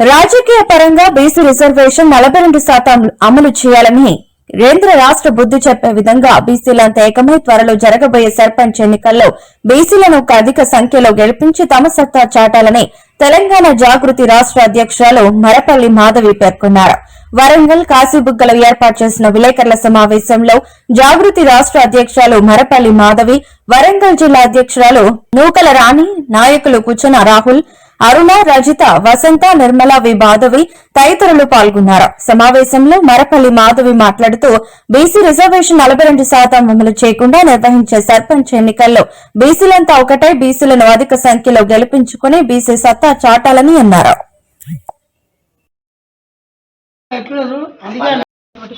రాజకీయ పరంగా BC reservation నలభై రెండు శాతం అమలు చేయాలని కేంద్ర రాష్ట బుద్ధి చెప్పే విధంగా బీసీలంతా ఏకమై త్వరలో జరగబోయే సర్పంచ్ ఎన్నికల్లో బీసీలను ఒక అధిక సంఖ్యలో గెలిపించి తమ సత్తా చాటాలని తెలంగాణ జాగృతి రాష్ట్ర అధ్యక్షురాలు మరపల్లి మాధవి పేర్కొన్నారు. వరంగల్ కాశీబుగ్గలో ఏర్పాటు చేసిన విలేకరుల సమావేశంలో జాగృతి రాష్ట్ర అధ్యక్షురాలు మరపల్లి మాధవి వరంగల్ జిల్లా అధ్యక్షురాలు నూకల రాణి నాయకులు కుచన రాహుల్ అరుణ రజిత వసంత నిర్మల వి మాధవి తదితరులు పాల్గొన్నారు. సమావేశంలో మరపల్లి మాధవి మాట్లాడుతూ బీసీ రిజర్వేషన్ నలభై రెండు శాతం అమలు చేయకుండా నిర్వహించే సర్పంచ్ ఎన్నికల్లో బీసీలంతా ఒకటై బీసీలను అధిక సంఖ్యలో గెలిపించుకుని బీసీ సత్తా చాటాలని అన్నారు.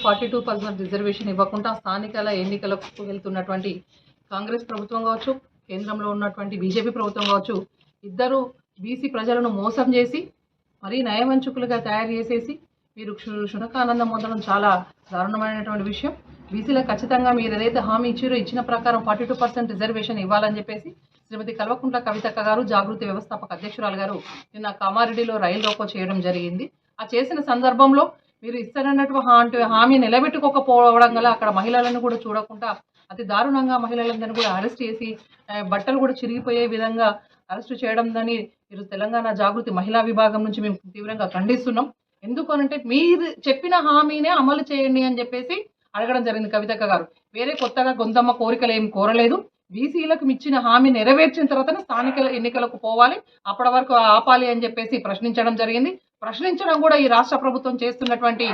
ఫార్టీ టూ పర్సెంట్ రిజర్వేషన్ ఇవ్వకుండా స్థానికల ఎన్నికలకు వెళ్తున్నటువంటి కాంగ్రెస్ ప్రభుత్వం కావచ్చు కేంద్రంలో ఉన్నటువంటి బీజేపీ ప్రభుత్వం కావచ్చు ఇద్దరు బీసీ ప్రజలను మోసం చేసి మరీ నయవంచుకులుగా తయారు చేసేసి మీరు క్షు- శునకానందం పొందడం చాలా దారుణమైనటువంటి విషయం. బీసీలకు ఖచ్చితంగా మీరు ఏదైతే హామీ ఇచ్చారో ఇచ్చిన ప్రకారం ఫార్టీ టూ పర్సెంట్ రిజర్వేషన్ ఇవ్వాలని చెప్పేసి శ్రీమతి కల్వకుంట్ల కవితక్క గారు జాగృతి వ్యవస్థాపక అధ్యక్షురాలు గారు నిన్న కామారెడ్డిలో రైలు రోకో చేయడం జరిగింది. ఆ చేసిన సందర్భంలో మీరు ఇస్తారన్నటువంటి హామీ నిలబెట్టుకోకపోవడం వల్ల అక్కడ మహిళలను కూడా చూడకుండా అతి దారుణంగా మహిళలందరినీ కూడా అరెస్ట్ చేసి బట్టలు కూడా చిరిగిపోయే విధంగా అరెస్టు చేయడం దాన్ని ఈరోజు తెలంగాణ జాగృతి మహిళా విభాగం నుంచి మేము తీవ్రంగా ఖండిస్తున్నాం. ఎందుకు మీరు చెప్పిన హామీనే అమలు చేయండి అని చెప్పేసి అడగడం జరిగింది కవితక్క గారు. వేరే కొత్తగా గొంతమ్మ కోరికలు ఏం కోరలేదు. బీసీలకు ఇచ్చిన హామీ నెరవేర్చిన తర్వాతనే స్థానిక ఎన్నికలకు పోవాలి. అప్పటి వరకు ఆపాలి అని చెప్పేసి ప్రశ్నించడం జరిగింది. ప్రశ్నించడం కూడా ఈ రాష్ట్ర ప్రభుత్వం చేస్తున్నటువంటి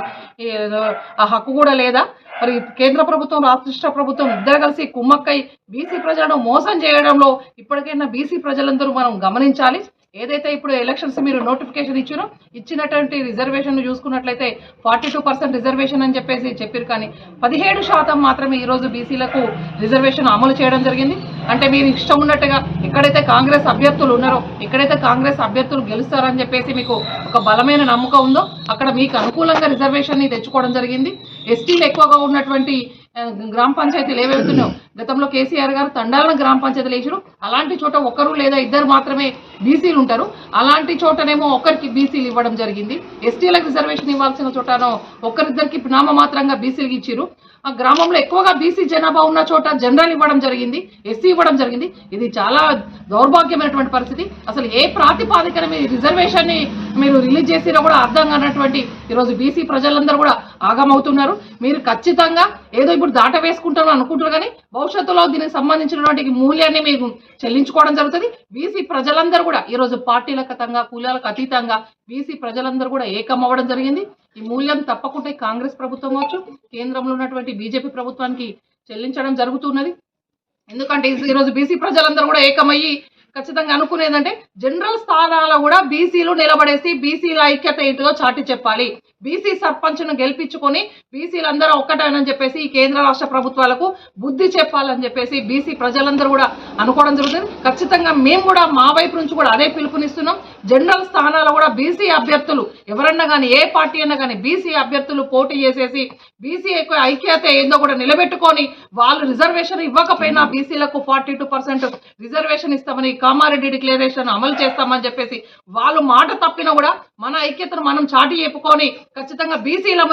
ఆ హక్కు కూడా లేదా? మరి కేంద్ర ప్రభుత్వం రాష్ట్ర ప్రభుత్వం ఇద్దరు కలిసి కుమ్మక్కై బీసీ ప్రజలను మోసం చేయడంలో ఇప్పటికైనా బీసీ ప్రజలందరూ మనం గమనించాలి. ఏదైతే ఇప్పుడు ఎలక్షన్స్ మీరు నోటిఫికేషన్ ఇచ్చారో ఇచ్చినటువంటి రిజర్వేషన్ చూసుకున్నట్లయితే ఫార్టీ టూ పర్సెంట్ రిజర్వేషన్ అని చెప్పేసి చెప్పారు కానీ పదిహేడు శాతం మాత్రమే ఈరోజు బీసీలకు రిజర్వేషన్ అమలు చేయడం జరిగింది. అంటే మీరు ఇష్టం ఉన్నట్టుగా ఎక్కడైతే కాంగ్రెస్ అభ్యర్థులు ఉన్నారో ఎక్కడైతే కాంగ్రెస్ అభ్యర్థులు గెలుస్తారని చెప్పేసి మీకు ఒక బలమైన నమ్మకం ఉందో అక్కడ మీకు అనుకూలంగా రిజర్వేషన్ని తెచ్చుకోవడం జరిగింది. ఎస్టీలు ఎక్కువగా ఉన్నటువంటి గ్రామ పంచాయతీలు ఏవెళ్తున్నావు గతంలో కేసీఆర్ గారు తండాలను గ్రామ పంచాయతీలు వేసారు అలాంటి చోట ఒకరు లేదా ఇద్దరు మాత్రమే బీసీలు ఉంటారు. అలాంటి చోటనేమో ఒకరికి బీసీలు ఇవ్వడం జరిగింది. ఎస్టీలకు రిజర్వేషన్ ఇవ్వాల్సిన చోటనో ఒకరిద్దరికి నామమాత్రంగా బీసీలు ఇచ్చారు. ఆ గ్రామంలో ఎక్కువగా బీసీ జనాభా ఉన్న చోట జనరల్ ఇవ్వడం జరిగింది ఎస్సీ ఇవ్వడం జరిగింది. ఇది చాలా దౌర్భాగ్యమైనటువంటి పరిస్థితి. అసలు ఏ ప్రాతిపాదికన మీ రిజర్వేషన్ని మీరు రిలీజ్ చేసినా కూడా అర్థం కానటువంటి ఈరోజు బీసీ ప్రజలందరూ కూడా ఆగమవుతున్నారు. మీరు ఖచ్చితంగా ఏదో ఇప్పుడు దాట వేసుకుంటారు అనుకుంటారు కానీ భవిష్యత్తులో దీనికి సంబంధించినటువంటి మూల్యాన్ని మీకు చెల్లించుకోవడం జరుగుతుంది. బీసీ ప్రజలందరూ కూడా ఈరోజు పార్టీలకు అతీతంగా కులాలకు అతీతంగా బీసీ ప్రజలందరూ కూడా ఏకం అవ్వడం జరిగింది. ఈ మూల్యం తప్పకుండా కాంగ్రెస్ ప్రభుత్వం కావచ్చు కేంద్రంలో ఉన్నటువంటి బీజేపీ ప్రభుత్వానికి చెల్లించడం జరుగుతున్నది. ఎందుకంటే ఈ- ఈరోజు బీసీ ప్రజలందరూ కూడా ఏకమయ్యి ఖచ్చితంగా అనుకునేదంటే జనరల్ స్థానాల్లో కూడా బీసీలు నిలబడేసి బీసీల ఐక్యత ఏంటిదో చాటి చెప్పాలి. బీసీ సర్పంచ్ను గెలిపించుకొని బీసీలందరూ ఒక్కటేనని చెప్పేసి ఈ కేంద్ర రాష్ట్ర ప్రభుత్వాలకు బుద్ధి చెప్పాలని చెప్పేసి బీసీ ప్రజలందరూ కూడా అనుకోవడం జరుగుతుంది. ఖచ్చితంగా మేము కూడా మా వైపు నుంచి కూడా అదే పిలుపునిస్తున్నాం. జనరల్ స్థానాల్లో కూడా బీసీ అభ్యర్థులు ఎవరన్నా కానీ ఏ పార్టీ అయినా కానీ బీసీ అభ్యర్థులు పోటీ చేసేసి బీసీ ఐక్యత ఏందో కూడా నిలబెట్టుకొని వాళ్ళు రిజర్వేషన్ ఇవ్వకపోయినా బీసీలకు ఫార్టీ టూ పర్సెంట్ రిజర్వేషన్ ఇస్తామని కామారెడ్డి డిక్లరేషన్ అమలు చేస్తామని చెప్పేసి వాళ్ళు మాట తప్పినా కూడా మన ఐక్యతను మనం చాటి చెప్పుకొని ఖచ్చితంగా బీసీల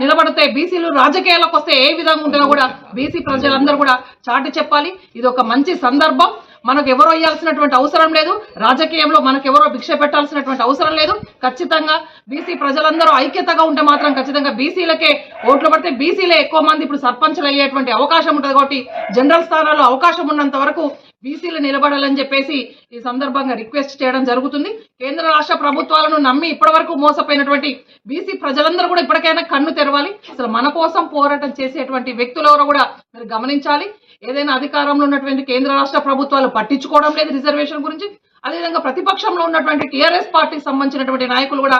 నిలబడితే బీసీలు రాజకీయాలకు వస్తే ఏ విధంగా ఉంటుందో కూడా బీసీ ప్రజలందరూ కూడా చాటి చెప్పాలి. ఇది ఒక మంచి సందర్భం. మనకు ఎవరో ఇవ్వాల్సినటువంటి అవసరం లేదు. రాజకీయంలో మనకు ఎవరో భిక్ష పెట్టాల్సినటువంటి అవసరం లేదు. ఖచ్చితంగా బీసీ ప్రజలందరూ ఐక్యతగా ఉంటే మాత్రం ఖచ్చితంగా బీసీలకే ఓట్లు పడితే బీసీలే ఎక్కువ మంది ఇప్పుడు సర్పంచ్లు అయ్యేటువంటి అవకాశం ఉంటుంది కాబట్టి జనరల్ స్థానాల్లో అవకాశం ఉన్నంత వరకు బీసీలు నిలబడాలని చెప్పేసి ఈ సందర్భంగా రిక్వెస్ట్ చేయడం జరుగుతుంది. కేంద్ర రాష్ట్ర ప్రభుత్వాలను నమ్మి ఇప్పటివరకు మోసపోయినటువంటి బీసీ ప్రజలందరూ కూడా ఇప్పటికైనా కన్ను తెరవాలి. అసలు మన కోసం పోరాటం చేసేటువంటి వ్యక్తులు ఎవరో కూడా మీరు గమనించాలి. ఏదైనా అధికారంలో ఉన్నటువంటి కేంద్ర రాష్ట్ర ప్రభుత్వాలు పట్టించుకోవడం లేదు రిజర్వేషన్ గురించి. అదేవిధంగా ప్రతిపక్షంలో ఉన్నటువంటి టీఆర్ఎస్ పార్టీకి సంబంధించినటువంటి నాయకులు కూడా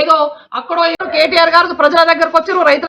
ఏదో అక్కడో ఏదో కేటీఆర్ గారు ప్రజల దగ్గరకు వచ్చారు రైతు